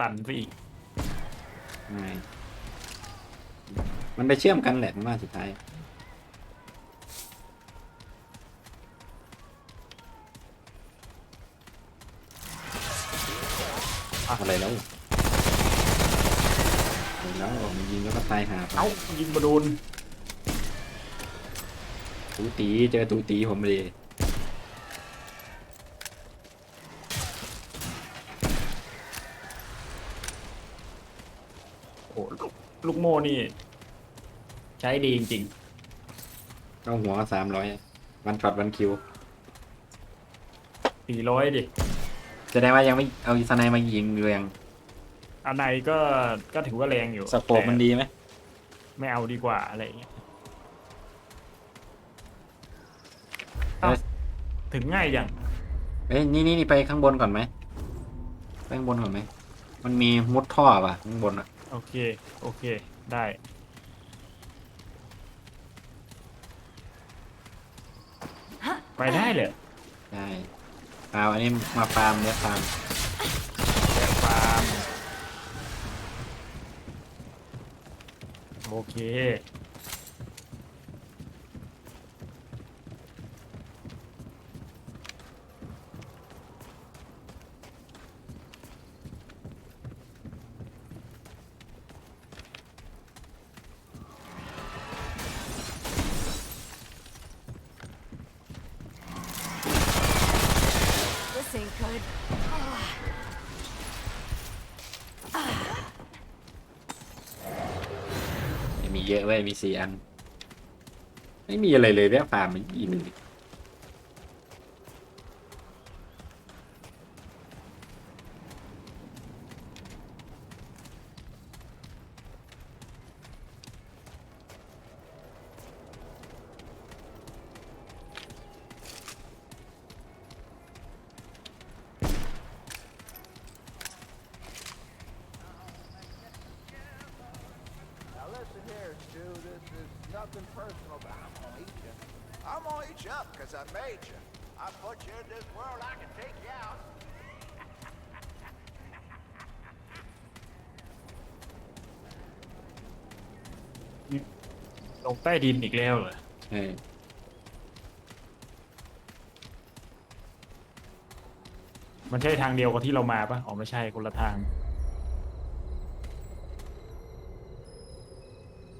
ตันซะอีกไม่มันไปเชื่อมกันแหละผมว่าสุดท้าย อะไรแล้วอะไรแล้วมันยิงแล้วก็ตายหาไปเอ้ายิงมาโดนตูตีเจอตูตีผมเลย โอ้โห ลูกลูกโม่นี่ ใช้ดีจริงเข้าหัวสามร้อยวันช็อตวันคิว ๆสี่ร้อยดิแสดงว่ายังไม่เอาอีสไนมายิงเรียงอันไหนก็ก็ถือว่าแรงอยู่สโคปมันดีไหมแต่ไม่เอาดีกว่าอะไรอย่างเงี้ยเอ้ยถึงง่ายอย่างเอ้ยนี่นี่นี่ไปข้างบนก่อนไหมไปข้างบนก่อนไหมมันมีมุดท่อป่ะข้างบนอะ โอเค โอเค ได้ ไปได้เลยได้เอาอันนี้มาฟาร์มเนี่ยฟาร์มแต่ฟาร์มโอเค เยอะเว้ยมีสี่อัน ไม่มีอะไรเลยเนี่ยฟาร์มมันอีกหนึ่ง Now listen here, Stu. This is nothing personal, but I'm gonna eat you. I'm gonna eat you up because I made you. I put you in this world. I can take you out. ล งใต้ดินอีกแล้วเหรอเออมันใช่ทางเดียวกับที่เรามาปะอ๋อไม่ใช่คนละทาง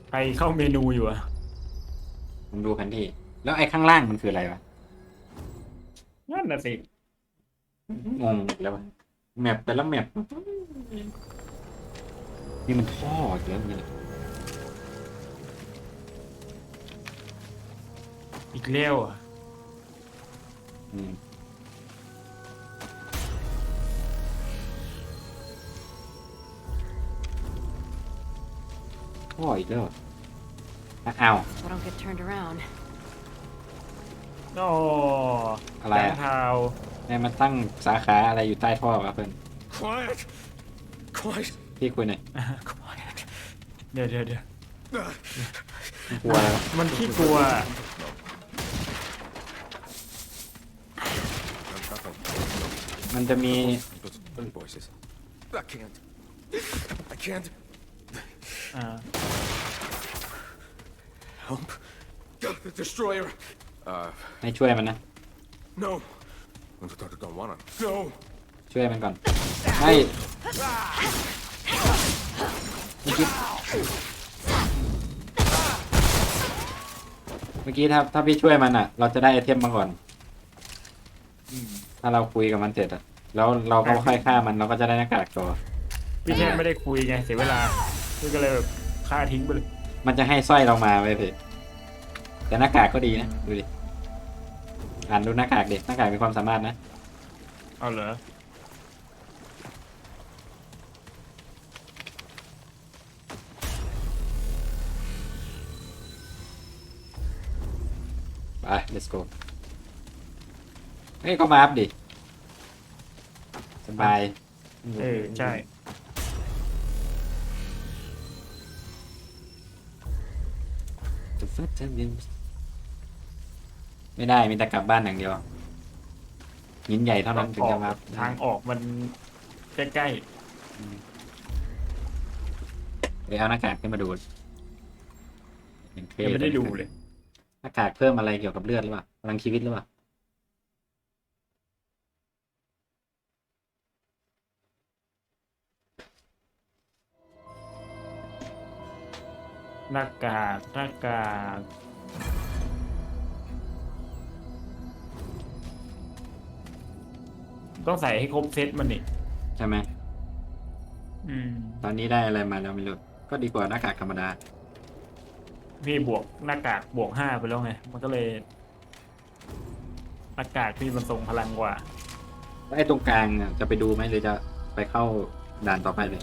ใครเข้าเมนูอยู่อะผมดูแผนที่ แล้วไอ้ข้างล่างมันคืออะไรวะ นั่นน่ะสิ งงอีกแล้ววะแมปแต่ละแมปนี่มันท่ออีกแล้วเนี่ย อีกแล้วอะอืมท่ออีกแล้วอะอ้าว So I don't get turned around. อ๋ออะไรแดงอะเทานายมาตั้งสาขาอะไรอยู่ใต้ท่อวะเพื่อน Quiet! Quiet! พี่คุยหน่อยเดี๋ยวเดี๋ยวเดี๋ยวกลัวอะไรวะมันขี้กลัว มันจะมี But, but voices. I can't. I can't อ่า help. The destroyer. Uh, ให้ช่วยมันนะ no. I don't wanna. No. ช่วยมันก่อนไม่เมื่อกี้เมื่อกี้ถ้าถ้าพี่ช่วยมันอะ เราจะได้ไอเทมมาก่อน ถ้าเราคุยกับมันเสร็จอะแล้วเราก็ค่อยฆ่ามันเราก็จะได้หน้ากากตัวพี่แทบไม่ได้คุยไงเสียเวลาพี่ก็เลยแบบฆ่าทิ้งไปเลยมันจะให้สร้อยเรามาไว้พี่แต่หน้ากากก็ดีนะดูดิอ่านดูหน้ากากดิหน้ากากมีความสามารถนะเอาเหรอไป let's go เฮ้ยก็มาอัพดิ สบายเออใช่ไม่ได้มีแต่กลับบ้านอย่างเดียวหินใหญ่เท่านั้นถึงจะมาทางออกมันใกล้อืมๆเดี๋ยวเอาหน้ากากขึ้นมาดูเห็นเท่ยังไม่ได้ดูเลย หน้ากากเพิ่มอะไรเกี่ยวกับเลือดหรือเปล่าพลังชีวิตหรือเปล่า หน้ากากหน้ากากต้องใส่ให้ครบเซตมันนี่ใช่ไหม อืม ตอนนี้ได้อะไรมาแล้วไม่รู้ ก็ดีกว่าหน้ากากธรรมดา พี่บวกหน้ากากบวกห้าไปแล้วไง มันก็เลยหน้ากากพี่มันทรงพลังกว่า แล้วไอ้ตรงกลางอะจะไปดูไหมหรือจะไปเข้าด่านต่อไปเลย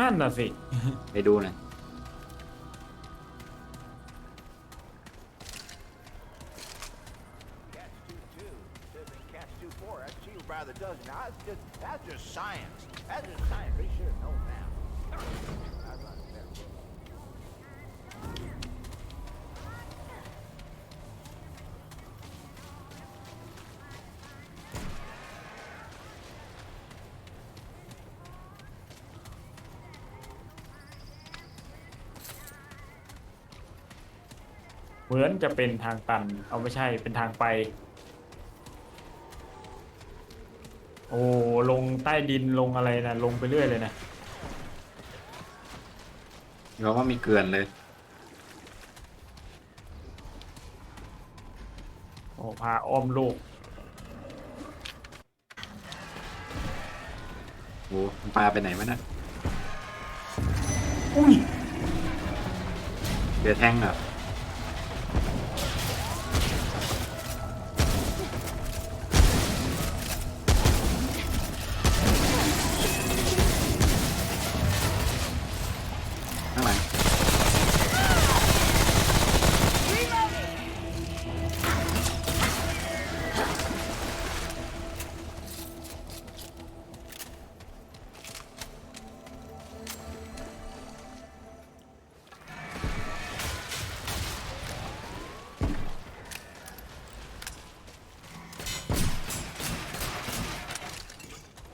นั่นน่ะสิ ไปดูหน่อย that's just that's just science. That's just science. They should have known that. That's not fair. เหมือนจะเป็นทางตัน เอาไม่ใช่เป็นทางไป โอ้ลงใต้ดินลงอะไรนะลงไปเรื่อยเลยนะเราว่ามีเกลือนเลย โอ้พาอ้อมโลกโอ้มันปลาไปไหนวะน่ะอุ้ยเดือแท่งเหรอ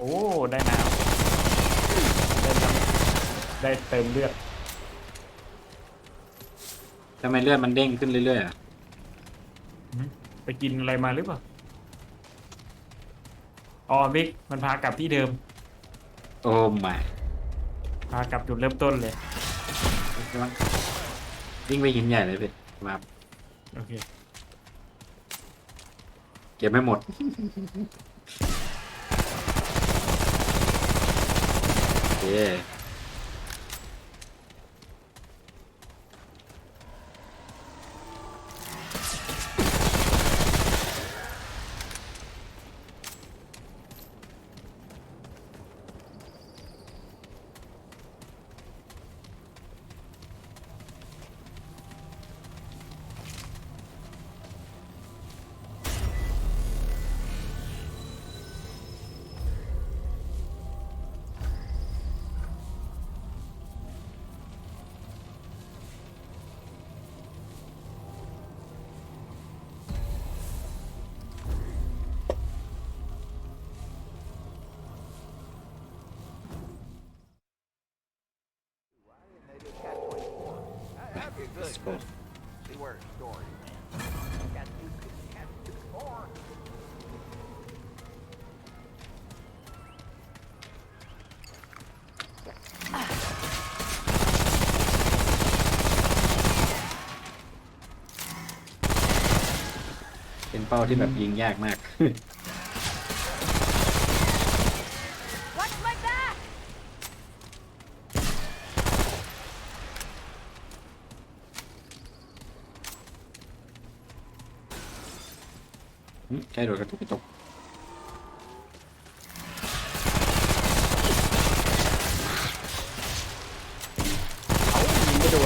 อ้ได้น้ำได้น้ำได้เติมเลือดทำไมเลือดมันเด้งขึ้นเรื่อยๆอะไปกินอะไรมาหรือเปล่าอ๋อมิกมันพากลับที่เดิม โอ้ไม่พากลับจุดเริ่มต้นเลยวิ่งไปหินใหญ่เลยพี่มาโอเค เก็บไม่หมด โ Okay, good. Let's go. See where it's story. Catch two, catch two four. เป็นเป้าที่แบบยิงยากมาก อืมใช่โดด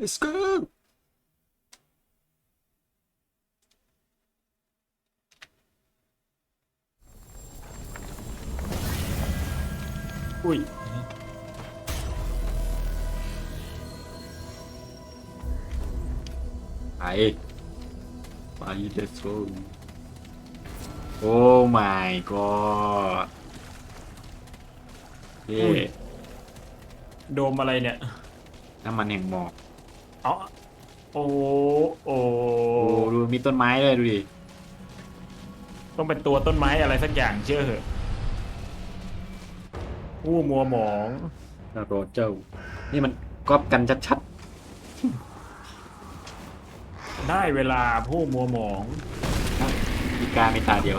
Let's go. อุ้ยไปไป let's go โอ้ my god เย่อุ้ยโดมอะไรเนี่ย น้ำมันแห่งหมอก เอาโอ้โอ้โอ้ดูมีต้นไม้เลยดูดิต้องเป็นตัวต้นไม้อะไรสักอย่างเชื่อเหอะอู้มัวหมองโรเจอร์นี่มันก๊อปกันชัดได้เวลาผู้มัวหมอง ๆอีกาไม่ตาเดียว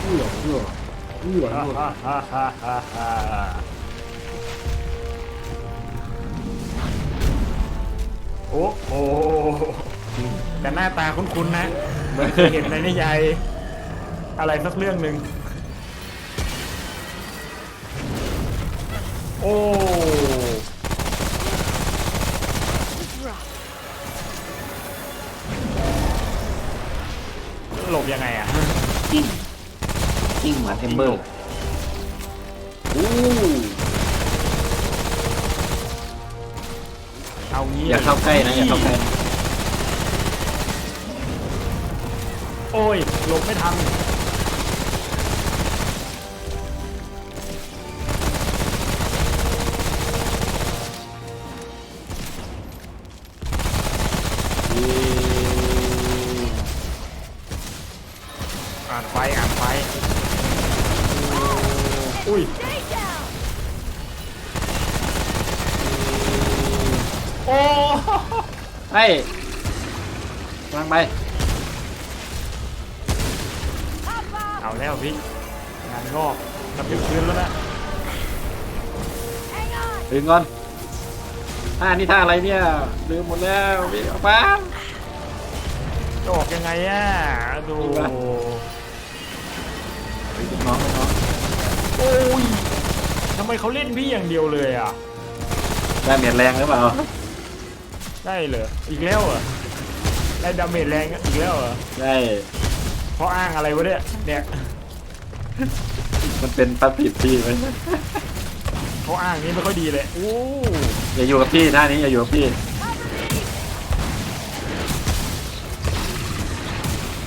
เอื้อเอื้อเอื้อฮ่าฮ่าฮ่าฮ่าฮ่า โอ้โหแต่หน้าตาคุ้นๆนะ เหมือนเคยเห็นในนิยายอะไรสักเรื่องหนึ่งโอ้หลบยังไงอะ กิ้งกิ้งเหมือนเทมเบิล ใกล้นะอย่าเข้าใกล้โอ้ยหลบไม่ทัน เฮ้ยกำลังไป Pop off. เอาแล้วพี่งานงอกกระพริบพื้นแล้วนะ Hang on. ถึงก่อนท่านี่ท่าอะไรเนี่ยลืมหมดแล้วพี่เอาป้าจะออกยังไงอะดูจริงปะเฮ้ยลูกน้องลูกน้องโอ้ยทำไมเขาเล่นพี่อย่างเดียวเลยอะได้เมียดแรงหรือเปล่า ได้เหรอ อีกแล้วเหรอได้ดาเมจแรงอีกแล้วเหรอได้เพราะอ้างอะไรวะเนี่ย เนี่ยมันเป็นพับผิดพี่ไหมเขาอ้างนี้ไม่ค่อยดีเลย โอ้อย่าอยู่กับพี่ท่านี้อย่าอยู่กับพี่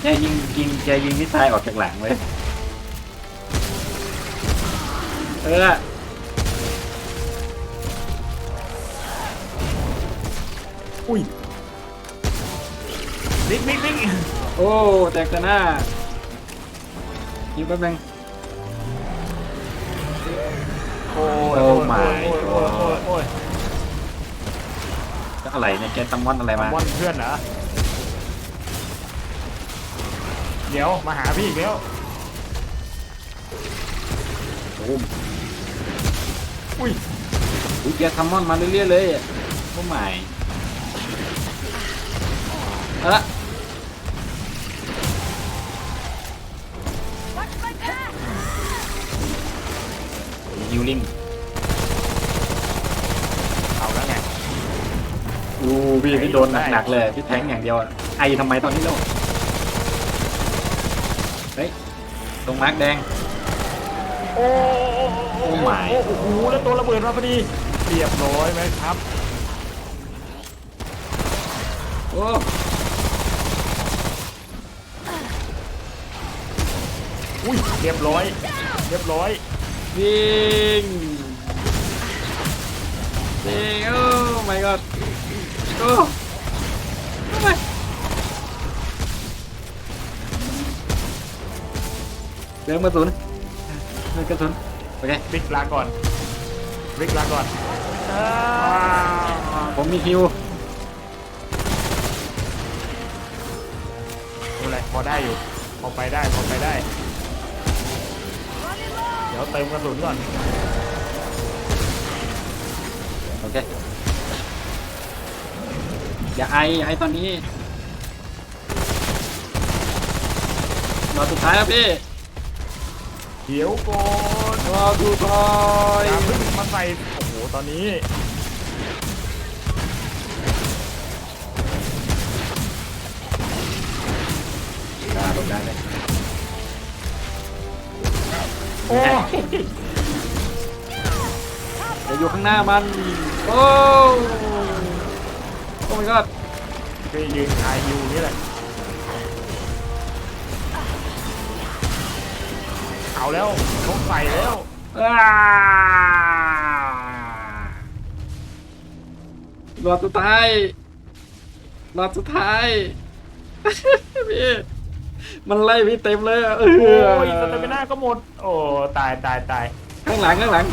แกยิงยิงแกยิงมิสไซล์ออกจากหลังไว้ยเออ อุ้ยบิ๊กบิ๊กบิ๊กโอ้แตกตาหน้ายิงแป๊บนึงโอ้ยโอ้ my โอ้ยโอ้ยโอ้ยโอ้ยก็อะไรเนี่ยแกตำมอนอะไรมาบอลเพื่อนเหรอเดี๋ยวมาหาพี่อีกแล้วโอ้มอุ้ยอุ้ยแกทำมอนมาเรื่อยๆเลยอะโอ้ไม่ เออ Watch my back. ฮิวลิงเอาแล้วไงอู้พี่พี่โดนหนักๆเลยพี่แทงอย่างเดียวอะไอทำไมตอนนี้เราเฮ้ยตรงมาร์กแดง โอ้โอ้ my โอ้โหแล้วตัวระเบิดมาพอดีเรียบร้อยไหมครับ โอ้ อุ้ยเรียบร้อย เรียบร้อยยิงยิงโอ้ my god โอ้ทำไมเดินกระสุนเดินกระสุนโอเคบิ๊กลาก่อนบิ๊กลาก่อนอ้าวผมมีฮิวดูอะไรพอได้อยู่พอไปได้พอไปได้ Running low. เดี๋ยวเติมกระสุนก่อน โอเค อย่าไออย่าไอตอนนี้รอสุดท้ายครับพี่เดี๋ยวก่อนรอสุดท้ายอย่าเพิ่งมาใส่โอ้โห ตอนนี้อ่าลงได้เลยโอ้จะอยู่ข้างหน้ามัน โอ้โอ้ my god ไปยืนคายอยู่นี่แหละ เอาแล้วเขาใส่แล้วอ้าหลอดสุดท้ายหลอดสุดท้าย พี่ มันไล่พี่เต็มเลยอะเอโอ้อยสเตมิน่าก็หมด โอ้ตายตายตายข้างหลังข้างหลัง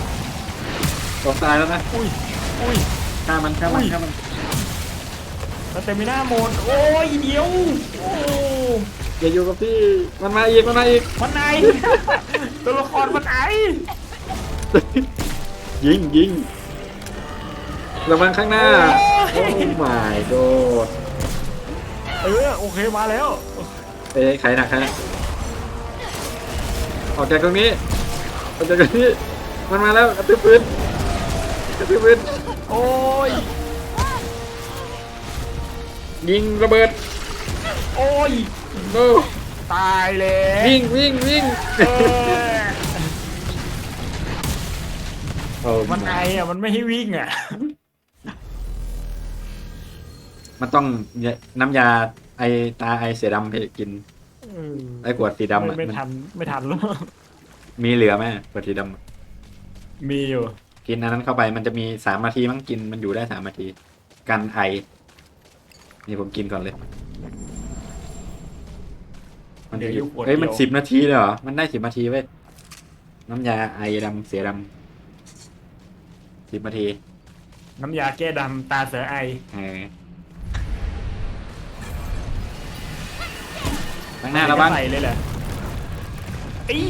ผมตายแล้วนะอุ้ยอุ้ยฆ่ามันฆ่ามันอุ้ยฆ่ามันสเตมิน่าหมด โอ้ยเดียว โอ้อย่าอยู่กับพี่มันมาอีกมันมาอีก มันไหน ตัวละครมันไหนยิงยิงระวังข้างหน้า โอ้โอ้ย my god เออโอเคมาแล้ว เอ้ยใครหนักใครหนักออกจากตรงนี้ออกจากตรงนี้มันมาแล้วกระตือปืนกระตือปืนโอ้ยยิงระเบิดโอ้ยโอ้ตายแล้ววิ่งวิ่งวิ่งเออโอ้มันไออะมันไม่ให้วิ่งอะมันต้องน้ำยา ไอตาไอเสือดำให้กินไอ้ขวดสีดำไม่อะไม่มันทันไม่ทันแล้ว มีเหลือไหมขวดสีดำอะมีอยู่ กินอันนั้นเข้าไปมันจะมีสามนาทีมั้งกินมันอยู่ได้สามนาที กันไอ นี่ผมกินก่อนเลย มันเดี๋ยวอยู่ขวดเฮ้ยมันเดียว สิบนาทีเลยเหรอ มันได้สิบนาทีเว้ยน้ำยาไอดำเสียดำสิบนาที น้ำยาแก้ดำตาเสือไอ เออ ข้างหน้าระวังใส่เลยแหละอี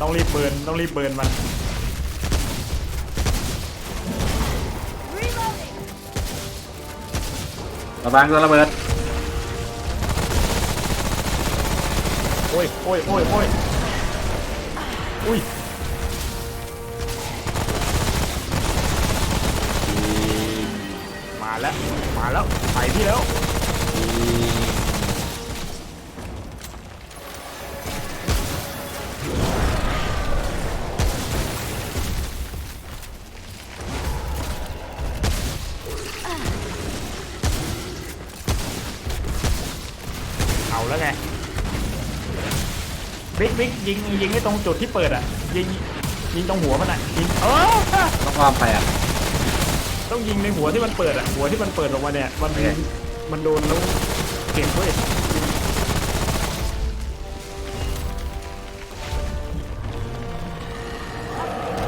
ต้องรีบเบิร์นต้องรีบเบิร์นมัน Reloading. ระวังตัวระเบิดโอ้ยโอ้ยโอ้ยโอ้ยอุ้ย แล้วมาแล้วใส่พี่แล้วเอาแล้วไงบิ๊กบิ๊กยิงยิงให้ตรงจุดที่เปิดอะยิงยิงตรงหัวมันอะยิงเออ ต้องอ้อมไปอะ ต้องยิงในหัวที่มันเปิดอะหัวที่มันเปิดออกมาเนี่ยมันโอเค มันโดนแล้วเก็บเว้ย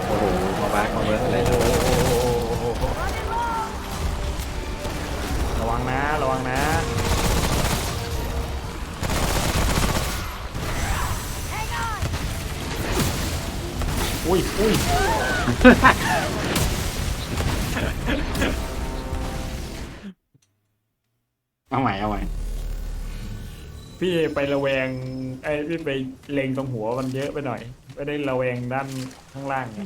โอ้โหมาบาร์มาเบิร์ดอะไรโอ้โหระวังนะระวังนะ Hang on. อุ้ยอุ้ย ไประแวงไอ้พี่ไปเล็งตรงหัวมันเยอะไปหน่อย ไม่ได้ระแวงด้านข้างล่างไง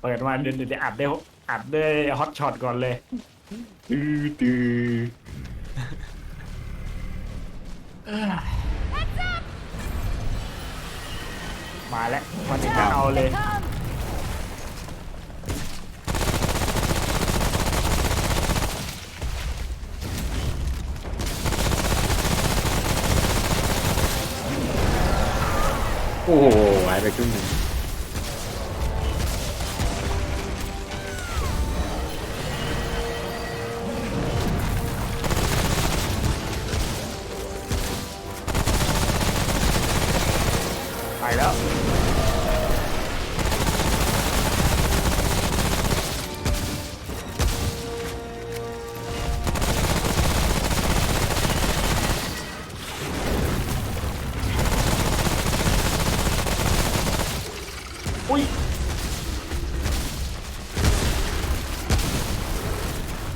เปิดมาเดี๋ยวเดี๋ยวอัดได้อัดได้ฮอตช็อตก่อนเลยตื้อตื้อมาแล้วมาถึงก็เอาเลย Come. โอ้โหห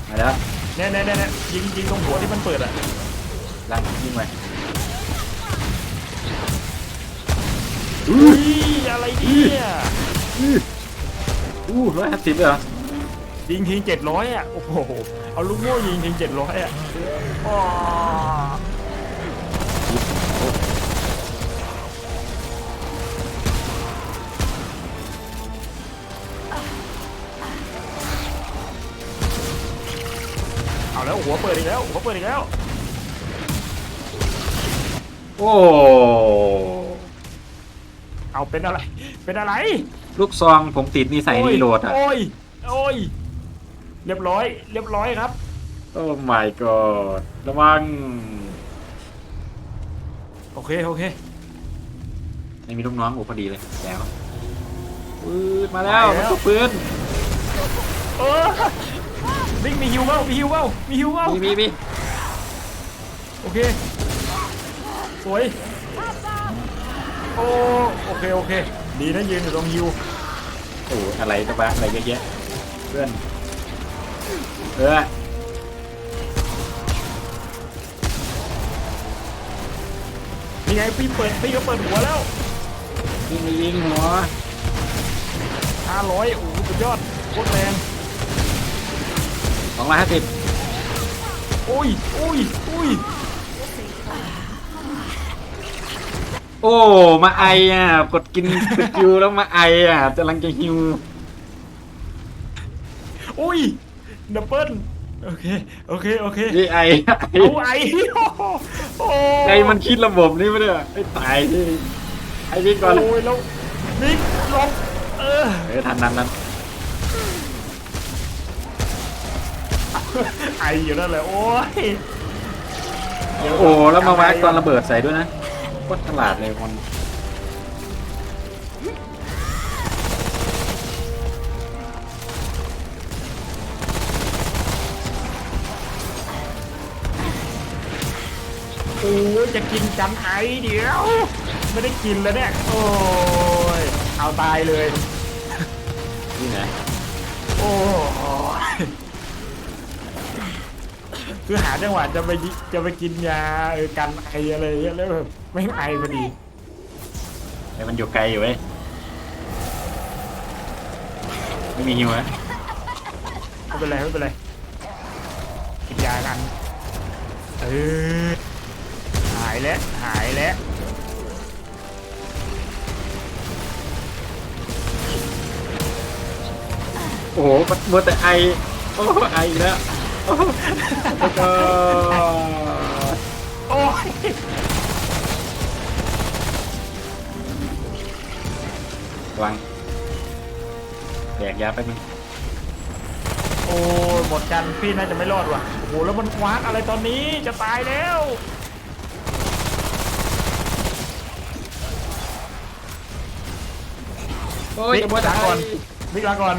มาแล้วเนี่ยเนี่ยเนี่ยเนี่ยยิงยิงตรงหัวที่มันเปิดอะล่างยิงไปอุ้ยอะไรเนี่ยอู้ร้อยห้าสิบเลยเหรอยิงทิ้งเจ็ดร้อยอะ โอ้โห เอาลูกโม่ยิงทิ้งเจ็ดร้อยอะ แล้วหัวเปิดอีกแล้วหัวเปิดอีกแล้วโอ้เอาเป็นอะไร เป็นอะไรลูกซองผมติดนี่ใส่รีโหลดอะโอ้ยโอ้ยเรียบร้อย เรียบร้อยครับ โอ้ my god ระวังโอเคโอเคไม่มีลูกน้องโอ้พอดีเลยแจ๋วปืนมาแล้วมาแล้วมันก็ปืนเออ บิ๊กมีฮิวเปล่ามีฮิวเปล่ามีฮิวเปล่ามีมีมีโอเค สวย โอ้โอเคโอเค ดีนะยืนอยู่ตรงฮิวโอ้อะไรตะบะอะไรเยอะแยะเพื่อนเออนี่ไงพี่เปิดพี่ก็เปิดหัวแล้วยิงยิงหัว500โอ้โหสุดยอดโคตรแรง สองร้อยห้าสิบโอ้ยโอ้ยโอ้ยโอ้ มาไออะ กดกินสกิลแล้วมาไออะกำลังจะฮิวโอ้ยดับเบิลโอเค โอเค โอเคนี่ไอไอเอาไอ้โอ้ไอมันคิดระบบนี่ไม่ได้ไอ้ตายที่ไอ้นี่ก่อนโอ้ยแล้วบิ๊กลบเออเออทันนั้นนั้น ไออยู่นั่นแหละโอ้ยเดี๋ยโอ้แล้วมาวักตอนระเบิดใส่ด้วยนะโคตรฉลาดเลยคนโอ้ยจะกินกันไอเดี๋ยว ไม่ได้กินแล้วเนี่ยโอ้ยเอาตายเลย นี่นะโอ้ย คือหาจังหวะจะไปยิจะไปกินยาเออกันไออะไรอย่างเงี้ยแล้วแบบไม่งไอพอดีไอ้มันอยู่ไกลอยู่เว้ยไม่มีฮิวนะไม่เป็นไรไม่เป็นไรกินยากันเออหายแล้วหายแล้วโอ้โหมันมัวแต่ไอโอ้ไออีกแล้ว โอ้แล้วก็โอ้ยระวังแดกยาไปมึงโอ้ยหมดกันพี่น่าจะไม่รอดว่ะโอ้โหแล้วมันควักอะไรตอนนี้จะตายแล้วโอ้ยอย่ามัวแต่ลาไอก่อน บิ๊กลาก่อน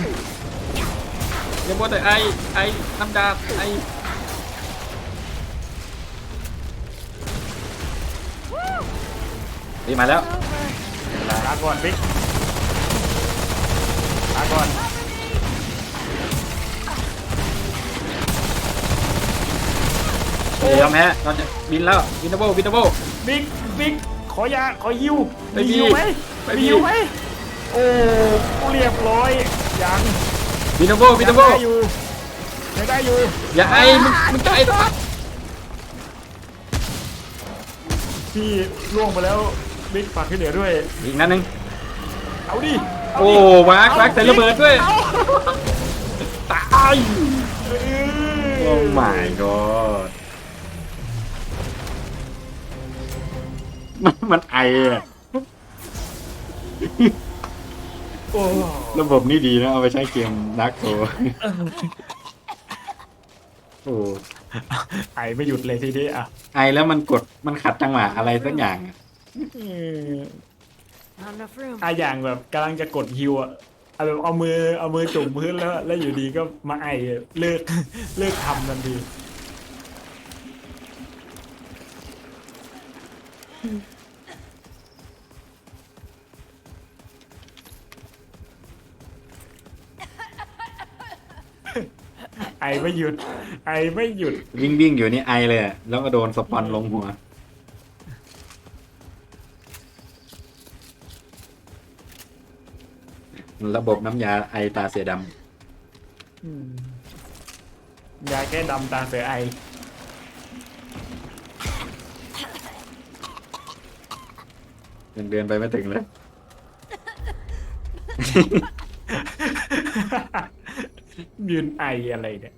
อย่ามัวแต่ไอไอน้ำดาบไอดีมาแล้วลาก่อนบิ๊กลาก่อนเดี๋ยวยอมแพ้เราจะบินแล้วบินดับเบิลบินดับเบิลบิ๊กบิ๊กขอยาขอยิวไม่มีมียิวไหมไม่มีมียิวไหมโอ้เรียบร้อยยัง บินดับเบิลบินดับเบิลยังได้อยู่ยังได้อยู่อย่าไอมึงมึงจะไอทำไมพี่ล่วงไปแล้วบิ๊กฝากขึ้นเหนือด้วย อีกนัดหนึงเอาดิเาโอ้ดิวากวากแต่ระเบิดด้วยเอาตายเออโอ้ my god มันมันไออะ โอ้ระบบนี่ดีนะเอาไปใช้เกมนักโตโอ้ไอไม่หยุดเลยทีนี้อะไอแล้วมันกดมันขัดจังหวะอะไรสักอย่างอะเออ Not enough room. อะอย่างแบบกำลังจะกดฮิวอะเอาแบบเอามือเอามือจุ่มพื้นแล้ว แล้วอยู่ดีก็มาไอเลิกเลิกทำทันที ไอไม่หยุด ไอไม่หยุด วิ่งวิ่งอยู่นี่ไอเลยอะแล้วก็โดนสปอนลงหัว ระบบน้ำยาไอตาเสียดอืมยาแก้ดำตาเสือไอำยังเดินไปไม่ถึงเลย ยืนไออะไรเนี่ย